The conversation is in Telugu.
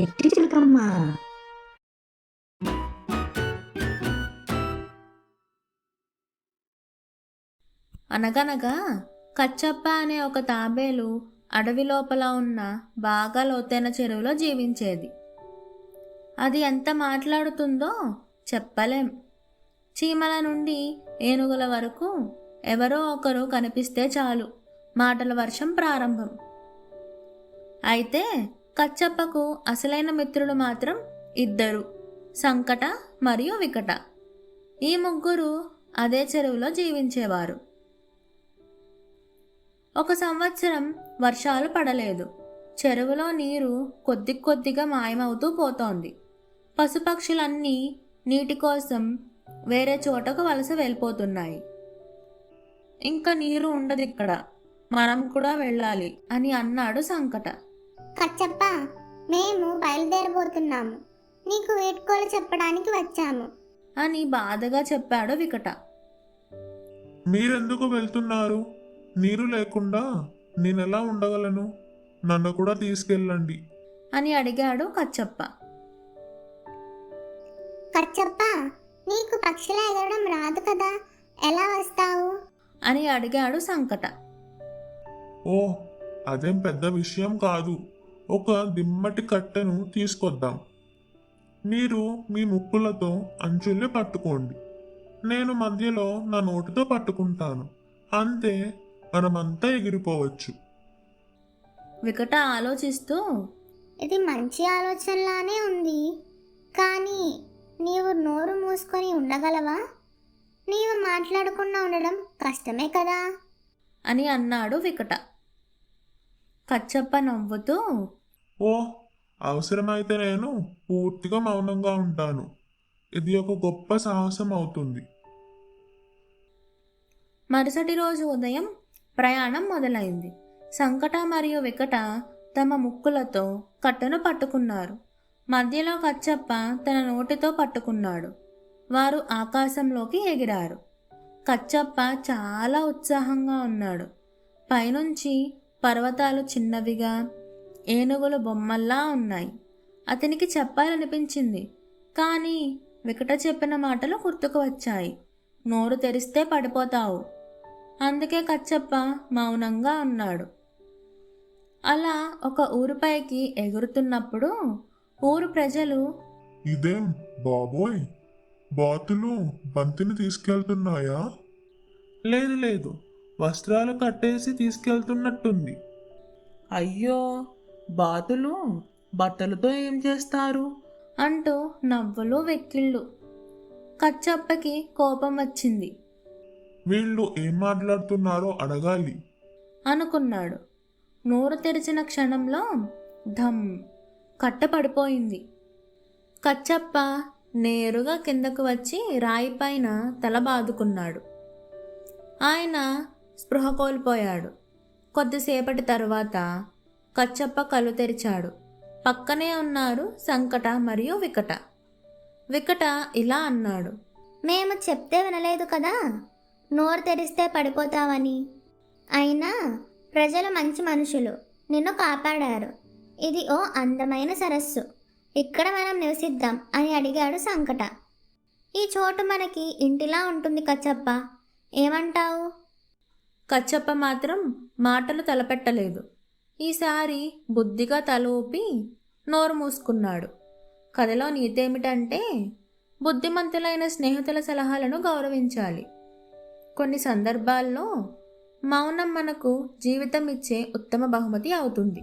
ఎట్టి చిలకమ్మ అనగనగా కచ్చప్ప అనే ఒక తాబేలు అడవి లోపల ఉన్న బాగా లోతైన చెరువులో జీవించేది. అది ఎంత మాట్లాడుతుందో చెప్పలేం. చీమల నుండి ఏనుగుల వరకు ఎవరో ఒకరు కనిపిస్తే చాలు. మాటల వర్షం ప్రారంభం. అయితే కచ్చప్పకు అసలైన మిత్రులు మాత్రం ఇద్దరు సంకట మరియు వికట. ఈ ముగ్గురు అదే చెరువులో జీవించేవారు. ఒక సంవత్సరం వర్షాలు పడలేదు. చెరువులో నీరు కొద్ది కొద్దిగా మాయమవుతూ పోతోంది. పశుపక్షులన్నీ నీటి కోసం వేరే చోటకు వలస వెళ్ళిపోతున్నాయి. ఇంకా నీరు ఉండదు ఇక్కడ. మనం కూడా వెళ్ళాలి అని అన్నాడు సంకట. కచ్చప్ప మేము బయలుదేరబోతున్నాము. నీకు వీడ్కోలు చెప్పడానికి వచ్చాము. అని బాధగా చెప్పాడు వికట. మీరెందుకు వెళ్తున్నారు? నీరు లేకుండా నేనెలా ఉండగలను? నన్ను కూడా తీసుకెళ్ళండి. అని అడిగాడు కచ్చప్ప. కచ్చప్ప నీకు పక్షుల ఎగరడం రాదు కదా? ఎలా వస్తావు? అని అడిగాడు సంకట. ఓ అదేం పెద్ద విషయం కాదు. ఒక దిమ్మటి కట్టెను తీసుకొద్దాం. మీరు మీ ముక్కులతో అంచుల్ని పట్టుకోండి. నేను మధ్యలో నా నోటితో పట్టుకుంటాను. అంతే మనమంతా ఎగిరిపోవచ్చు. వికట ఆలోచిస్తూ ఇది మంచి ఆలోచనలానే ఉంది. కానీ నీవు నోరు మూసుకొని ఉండగలవా? నీవు మాట్లాడకుండా ఉండడం కష్టమే కదా? అని అన్నాడు వికట. కచ్చప్ప నవ్వుతూ ఓ అవసరమైతే నేను పూర్తిగా మౌనంగా ఉంటాను. ఇది ఒక గొప్ప సాహసం అవుతుంది మరుసటి రోజు ఉదయం ప్రయాణం మొదలైంది. సంకట మరియు వికట తమ ముక్కులతో కట్టెను పట్టుకున్నారు. మధ్యలో కచ్చప్ప తన నోటితో పట్టుకున్నాడు. వారు ఆకాశంలోకి ఎగిరారు. కచ్చప్ప చాలా ఉత్సాహంగా ఉన్నాడు. పైనుంచి పర్వతాలు చిన్నవిగా ఏనుగులు బొమ్మల్లా ఉన్నాయి. అతనికి చెప్పాలనిపించింది. కానీ వికట చెప్పిన మాటలు గుర్తుకు వచ్చాయి. నోరు తెరిస్తే పడిపోతావు. అందుకే కచ్చప్ప మౌనంగా ఉన్నాడు అలా ఒక ఊరిపైకి ఎగురుతున్నప్పుడు ఊరు ప్రజలు ఇదేం బాబోయ్! బాతులు బంతిని తీసుకెళ్తున్నాయా? లేదు లేదు. వస్త్రాలు కట్టేసి తీసుకెళ్తున్నట్టుంది. అయ్యో! బాతులు బట్టలతో ఏం చేస్తారు? అంటూ నవ్వులు వెక్కిళ్ళు. కచ్చప్పకి కోపం వచ్చింది. వీళ్ళు ఏం మాట్లాడుతున్నారో అడగాలి. అనుకున్నాడు. నోరు తెరిచిన క్షణంలో ధమ్ కట్ట పడిపోయింది కచ్చప్ప నేరుగా కిందకు వచ్చి రాయిపైన తల బాదుకున్నాడు. ఆయన స్పృహ కోల్పోయాడు. కొద్దిసేపటి తరువాత కచ్చప్ప కళ్ళు తెరిచాడు. పక్కనే ఉన్నారు సంకట మరియు వికట. వికట ఇలా అన్నాడు. మేము చెప్తే వినలేదు కదా? నోరు తెరిస్తే పడిపోతావని. అయినా ప్రజలు మంచి మనుషులు. నిన్ను కాపాడారు. ఇది ఓ అందమైన సరస్సు. ఇక్కడ మనం నివసిద్దాం అని అడిగాడు సంకట. ఈ చోటు మనకి ఇంటిలా ఉంటుంది కచ్చప్ప. ఏమంటావు? కచ్చప్ప మాత్రం మాటలు తలపెట్టలేదు. ఈసారి బుద్ధిగా తల ఊపి నోరు మూసుకున్నాడు. కథలో నీతేమిటంటే బుద్ధిమంతులైన స్నేహితుల సలహాలను గౌరవించాలి. కొన్ని సందర్భాల్లో మౌనం మనకు జీవితం ఇచ్చే ఉత్తమ బహుమతి అవుతుంది.